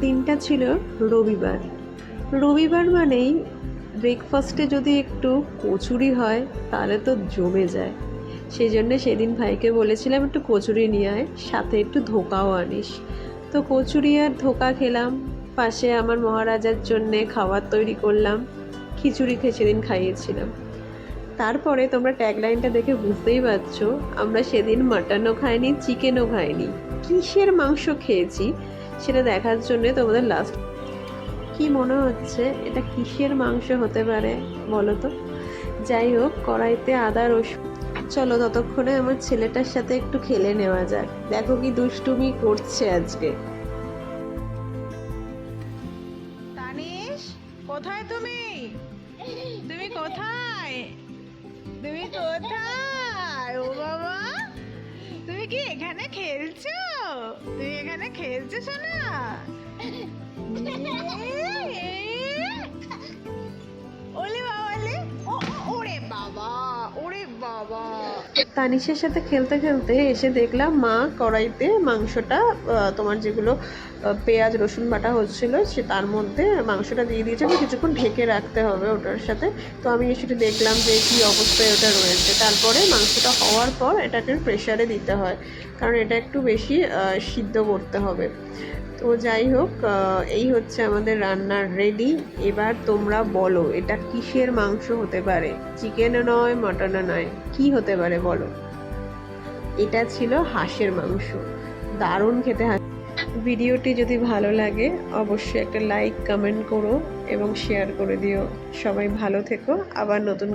দিনটা ছিল রবিবার। রবিবার মানেই ব্রেকফাস্টে যদি একটু কচুরি হয়, তাহলে তো জমে যায়। সেই জন্য সেদিন ভাইকে বলেছিলাম, একটু কচুরি নিয়ে আয়, সাথে একটু ধোকাও আনিস। তো কচুরি আর ধোকা খেলাম। পাশে আমার মহারাজার জন্যে খাবার তৈরি করলাম, খিচুড়ি খেয়ে সেদিন খাইয়েছিলাম। তারপরে তোমরা ট্যাগলাইনটা দেখে বুঝতেই পারছ, আমরা সেদিন মাটনও খাইনি চিকেনও খাইনি। কিসের মাংস খেয়েছি? সেটা দেখার জন্য তোমাদের লাস্ট কি মনে হচ্ছে, এটা কিসের মাংস হতে পারে বলো তো? যাই হোক, কড়াইতে আদা, রসুন। চলো ততক্ষণে আমার ছেলেটার সাথে একটু খেলে নেওয়া যাক। দেখো কি দুষ্টুমি করছে আজকে। তানিশ, কোথায় তুমি? তুমি কোথায়? তুমি কোথায়? এখানে খেলছে সোনা? তানিশের সাথে খেলতে খেলতে এসে দেখলাম মা কড়াইতে মাংসটা তোমার যেগুলো পেঁয়াজ, রসুন বাটা হচ্ছিল, সে তার মধ্যে মাংসটা দিয়ে দিয়েছে। কিছুক্ষণ ঢেকে রাখতে হবে ওটার সাথে। তো আমি সেটা দেখলাম যে কী অবস্থায় ওটা রয়েছে। তারপরে মাংসটা হওয়ার পর এটাকে প্রেশারে দিতে হয়, কারণ এটা একটু বেশি সিদ্ধ করতে হবে। তো যাই হোক এই হচ্ছে আমাদের রান্নার রেডি এবার তোমরা বলো, এটা কিসের মাংস হতে পারে? চিকেনও নয় মটনও নয়, কি হতে পারে বলো। এটা ছিল হাঁসের মাংস। দারুণ খেতে হাঁস। ভিডিওটি যদি ভালো লাগে, অবশ্যই একটা লাইক, কমেন্ট করো এবং শেয়ার করে দিও। সবাই ভালো থেকো। আবার নতুন